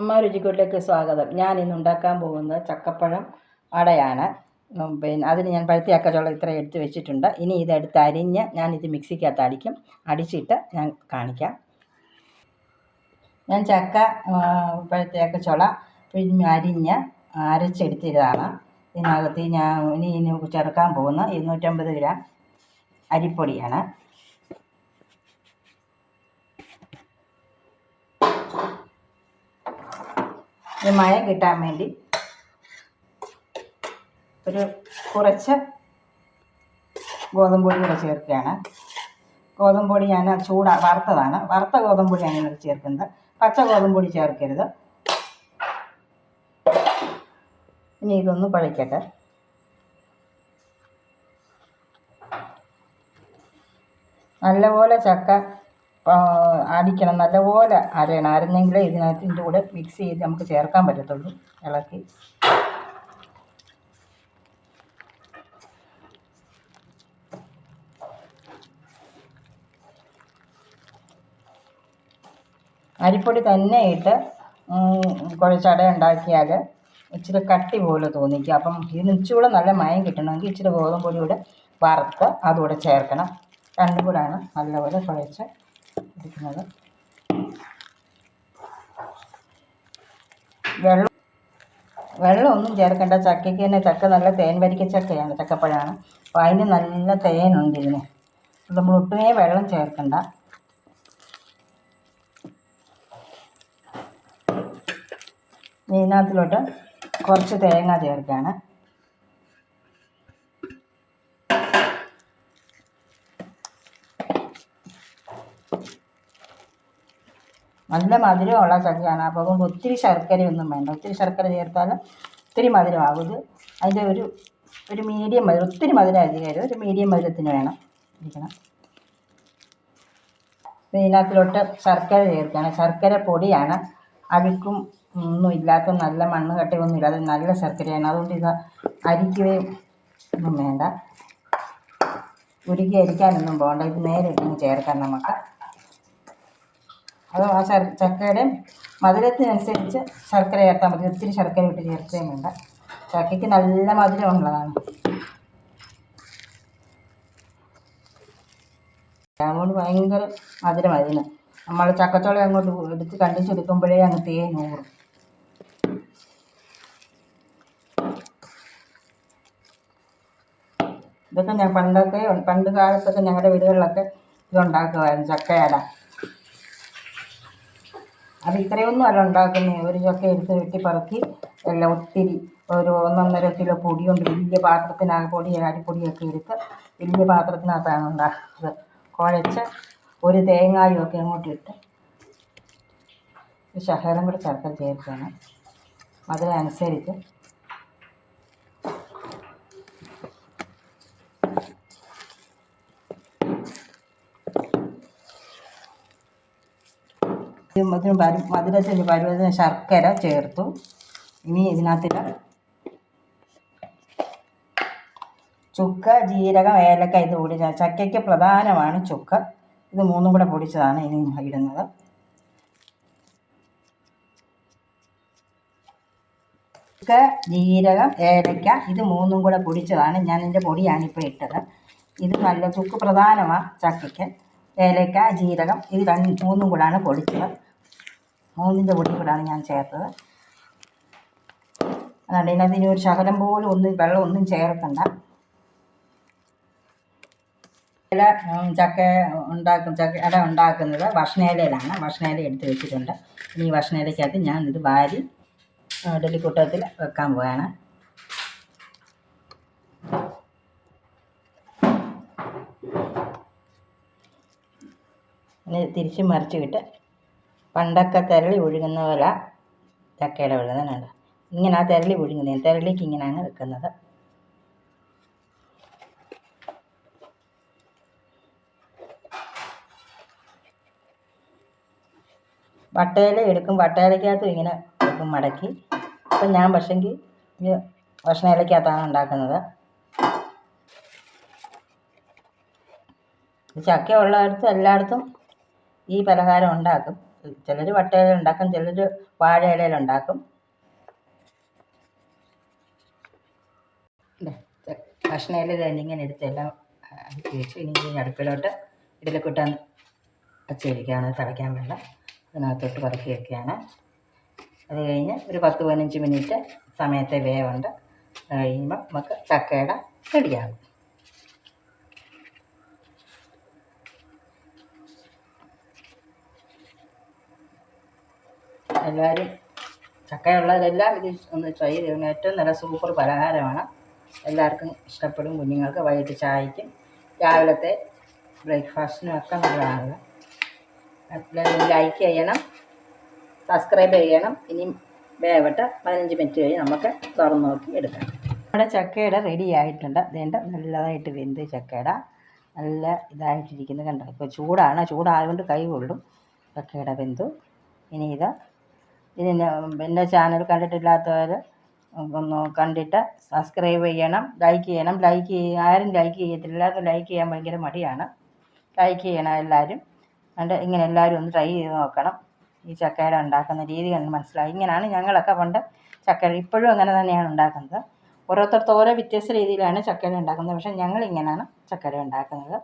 അമ്മ രുചിക്കൂട്ടിലേക്ക് സ്വാഗതം. ഞാൻ ഇന്ന് ഉണ്ടാക്കാൻ പോകുന്നത് ചക്കപ്പഴം അടയാണ്. പിന്നെ അതിന് ഞാൻ പഴുത്ത ചക്കച്ചുള ഇത്ര എടുത്ത് വെച്ചിട്ടുണ്ട്. ഇനി ഇതെടുത്ത് അരിഞ്ഞ് ഇത് മിക്സിക്കകത്ത് അടിക്കും. അടിച്ചിട്ട് ഞാൻ കാണിക്കാം. ഞാൻ ചക്ക പഴുത്തി ചക്കച്ചുള പിഴിഞ്ഞ് അരിഞ്ഞ് അരച്ചെടുത്തതാണ് ഇതിനകത്ത് ഞാൻ ഇനി ഇനി ചേർക്കാൻ പോകുന്ന ഇരുന്നൂറ്റമ്പത് ഗ്രാം അരിപ്പൊടിയാണ്. ഇത് മയം കിട്ടാൻ വേണ്ടി ഒരു കുറച്ച് ഗോതമ്പ് പൊടി കൂടെ ചേർക്കുകയാണ്. ഗോതമ്പ് പൊടി ഞാൻ ചൂടാ വറുത്തതാണ്. വറുത്ത ഗോതമ്പ് പൊടിയാണ് ഇതിൽ ചേർക്കുന്നത്. പച്ച ഗോതമ്പ് പൊടി ചേർക്കരുത്. ഇനി ഇതൊന്ന് പഴിക്കട്ടെ. നല്ലപോലെ ചക്ക അടിക്കണം നല്ലപോലെ അരയണം. അരഞ്ഞെങ്കിലേ ഇതിനകത്ത് ഇതിന്റെ കൂടെ മിക്സ് ചെയ്ത് നമുക്ക് ചേർക്കാൻ പറ്റത്തുള്ളൂ. ഇളക്കി. അരിപ്പൊടി തന്നെ ഇട്ട് കുഴച്ചട ഉണ്ടാക്കിയാൽ ഇച്ചിരി കട്ടി പോലെ തോന്നിക്കും. അപ്പം ഇതിന് ഇച്ചിരി നല്ല മയം കിട്ടണമെങ്കിൽ ഇച്ചിരി ഗോതമ്പൊടി കൂടെ വറുത്ത് അതുകൂടെ ചേർക്കണം. രണ്ടും കൂടാണ് നല്ലപോലെ കുഴച്ച് എടുക്കുന്നത് വെള്ളം ഒന്നും ചേർക്കേണ്ട. ചക്കയ്ക്ക് തന്നെ ചക്ക നല്ല തേൻ വരിക്ക ചക്കയാണ് ചക്കപ്പഴമാണ്. അപ്പോൾ അതിന് നല്ല തേനുണ്ട് ഇതിന്. നമ്മൾ ഒട്ടുമേ വെള്ളം ചേർക്കണ്ട. ഇതിനകത്തിലോട്ട് കുറച്ച് തേങ്ങ ചേർക്കുകയാണ്. നല്ല മധുരമുള്ള ചക്കയാണ് അപ്പോൾ അതുകൊണ്ട് ഒത്തിരി ശർക്കരയൊന്നും വേണ്ട. ഒത്തിരി ശർക്കര ചേർത്താൽ ഒത്തിരി മധുരമാകും. ഇത് അതിന്റെ ഒരു ഒരു മീഡിയം മധുരം ഒത്തിരി മധുരം അധികം ഒരു മീഡിയം മധുരത്തിന് വേണം. ഇരിക്കണം. ഇതിനകത്തിലോട്ട് ശർക്കര ചേർക്കുകയാണ്. ശർക്കര പൊടിയാണ്. അഴുക്കും ഒന്നും ഇല്ലാത്ത നല്ല മണ്ണ് കട്ടയൊന്നും ഇല്ലാതെ നല്ല ശർക്കരയാണ്. അതുകൊണ്ട് ഇത് അരിക്കുകയും ഒന്നും വേണ്ട. ഉരുക്കി അരിക്കാനൊന്നും പോകണ്ട ഇത് നേരെ ചേർക്കാം നമുക്ക്. അത് ആ ശർ ചക്കയുടെ മധുരത്തിനനുസരിച്ച് ശർക്കര ചേർത്താൽ മതി. ഒത്തിരി ശർക്കര ഇട്ട് ചേർക്കുകയും വേണ്ട. ചക്കയ്ക്ക് നല്ല മധുരമുള്ളതാണ്. അതുകൊണ്ട് ഭയങ്കര മധുരമായിരുന്നു. നമ്മൾ ചക്കച്ചോളം അങ്ങോട്ട് എടുത്ത് കണ്ടിച്ചെടുക്കുമ്പോഴേ അങ്ങ് തേ നൂറും. ഇതൊക്കെ ഞാൻ പണ്ടൊക്കെ പണ്ട് കാലത്തൊക്കെ ഞങ്ങളുടെ വീടുകളിലൊക്കെ ഇതുണ്ടാക്കുമായിരുന്നു ചക്കയട. അത് ഇത്രയൊന്നും അല്ല ഉണ്ടാക്കുന്നത്. ഒരു ചക്ക എടുത്ത് വെട്ടി പറക്കി എല്ലാം ഒത്തിരി ഒരു ഒന്നൊന്നര കിലോ പൊടി കൊണ്ട് വലിയ പാത്രത്തിനകത്ത് പൊടി അരിപ്പൊടിയൊക്കെ എടുത്ത് വലിയ പാത്രത്തിനകത്താണ് ഉണ്ടാക്കുന്നത്. കുഴച്ച് ഒരു തേങ്ങായും ഒക്കെ അങ്ങോട്ട് ഇട്ട് ശകലം കൂടെ ശർക്കര ചേർക്കണം അതിനനുസരിച്ച് ഇതിന് പരു മധുരത്തിന് പരുവത്തിന് ശർക്കര ചേർത്തു. ഇനി ഇതിനകത്തിട്ട് ചുക്ക് ജീരകം ഏലക്ക ഇത് കൂടി ചക്കയ്ക്ക് പ്രധാനമാണ് ചുക്ക്. ഇത് മൂന്നും കൂടെ പൊടിച്ചതാണ് ഇനി ഇടുന്നത്. ചുക്ക് ജീരകം ഏലക്ക ഇത് മൂന്നും കൂടെ പൊടിച്ചതാണ്. ഞാൻ എന്റെ പൊടിയാണ് ഇപ്പോൾ ഇട്ടത്. ഇത് നല്ല ചുക്ക് പ്രധാനമാണ് ചക്കയ്ക്ക്. ഏലക്ക ജീരകം ഇത് രണ്ട് മൂന്നും കൂടാണ് പൊടിച്ചത്. മൂന്നിന്റെ പൊടി കൂടാണ് ഞാൻ ചേർത്തത്. അതുകൊണ്ട് ഇതിനകത്ത് ഇനി ഒരു ശകലം പോലും ഒന്നും വെള്ളം ഒന്നും ചേർക്കണ്ട. ഇല ചക്ക ഉണ്ടാക്കും ചക്ക ഇല ഉണ്ടാക്കുന്നത് ഭക്ഷണയിലയിലാണ് ഭക്ഷണയില എടുത്ത് വെച്ചിട്ടുണ്ട്. ഇനി ഈ ഭക്ഷണയിലയ്ക്കകത്ത് ഞാൻ ഇത് വാരി ഇഡലിക്കുട്ടത്തിൽ വെക്കാൻ പോവാണ്. ഇനി തിരിച്ച് മറിച്ച് വിട്ട് പണ്ടൊക്കെ തിരളി ഒഴുകുന്ന പോലെ ചക്കയുടെ ഒഴുകുന്നുണ്ട് ഇങ്ങനെ ആ തിരളി ഒഴുകുന്നത് തിരളിക്ക് ഇങ്ങനെയാണ് വെക്കുന്നത്. വട്ടയില എടുക്കും വട്ടയിലക്കകത്ത് ഇങ്ങനെ എടുക്കും മടക്കി. അപ്പം ഞാൻ പക്ഷെങ്കിൽ ഭക്ഷണ ഇലക്കകത്താണ് ഉണ്ടാക്കുന്നത്. ചക്ക ഉള്ളിടത്ത് എല്ലായിടത്തും ഈ പലഹാരം ഉണ്ടാക്കും. ചിലർ വട്ടയില ഉണ്ടാക്കും ചിലർ വാഴ ഇലയിൽ ഉണ്ടാക്കും. തന്നെ ഇങ്ങനെ എടുത്തെല്ലാം അടുക്കി വെച്ചു ഇനി അടുപ്പിലോട്ട് ഇഡലിക്കുട്ടാൻ വച്ചിരിക്കുകയാണ് തിളയ്ക്കാൻ വെള്ളം അതിനകത്തോട്ട് പറക്കി വെക്കുകയാണ്. അത് കഴിഞ്ഞ് ഒരു പത്ത് പതിനഞ്ച് മിനിറ്റ് സമയത്തെ വേവുണ്ട്. കഴിയുമ്പോൾ നമുക്ക് ചക്കയുടെ റെഡിയാകും. എല്ലാവരും ചക്കയുള്ളവരെല്ലാം ഇത് ഒന്ന് ട്രൈ ചെയ്യണം ഏറ്റവും നല്ല സൂപ്പർ പലഹാരമാണ്. എല്ലാവർക്കും ഇഷ്ടപ്പെടും. കുഞ്ഞുങ്ങൾക്ക് വൈകിട്ട് ചായക്കും രാവിലത്തെ ബ്രേക്ക്ഫാസ്റ്റിനും ഒക്കെ നല്ലതാണ്. ലൈക്ക് ചെയ്യണം. സബ്സ്ക്രൈബ് ചെയ്യണം. ഇനിയും വേവട്ട പതിനഞ്ച് മിനിറ്റ് കഴിഞ്ഞ് നമുക്ക് തുറന്ന് നോക്കി എടുക്കാം. നമ്മുടെ ചക്കയുടെ റെഡി ആയിട്ടുണ്ട്. അതേണ്ട നല്ലതായിട്ട് വെന്ത് ചക്കയുടെ. നല്ല ഇതായിട്ടിരിക്കുന്നത് കണ്ടോ? ഇപ്പോൾ ചൂടാണ്. ചൂടായതുകൊണ്ട് കൈ കൊള്ളും. ചക്കയുടെ വെന്തു. ഇനി ഇത് ഇതിന് എന്റെ ചാനൽ കണ്ടിട്ടില്ലാത്തവർ ഒന്ന് കണ്ടിട്ട് സബ്സ്ക്രൈബ് ചെയ്യണം ലൈക്ക് ചെയ്യണം. ലൈക്ക് ചെയ്യ ആരും ലൈക്ക് ചെയ്യത്തില്ല. എല്ലാവർക്കും ലൈക്ക് ചെയ്യാൻ ഭയങ്കര മടിയാണ്. ലൈക്ക് ചെയ്യണം എല്ലാവരും അതുകൊണ്ട് ഇങ്ങനെ എല്ലാവരും ഒന്ന് ട്രൈ ചെയ്ത് നോക്കണം. ഈ ചക്കയുടെ ഉണ്ടാക്കുന്ന രീതി കണ്ട് മനസ്സിലായി. ഇങ്ങനെയാണ് ഞങ്ങളൊക്കെ പണ്ട് ചക്കയുടെ ഇപ്പോഴും അങ്ങനെ തന്നെയാണ് ഉണ്ടാക്കുന്നത്. ഓരോരുത്തർക്ക് ഓരോ വ്യത്യസ്ത രീതിയിലാണ് ചക്കയുടെ ഉണ്ടാക്കുന്നത്. പക്ഷേ ഞങ്ങൾ ഇങ്ങനെയാണ് ചക്കയുടെ ഉണ്ടാക്കുന്നത്.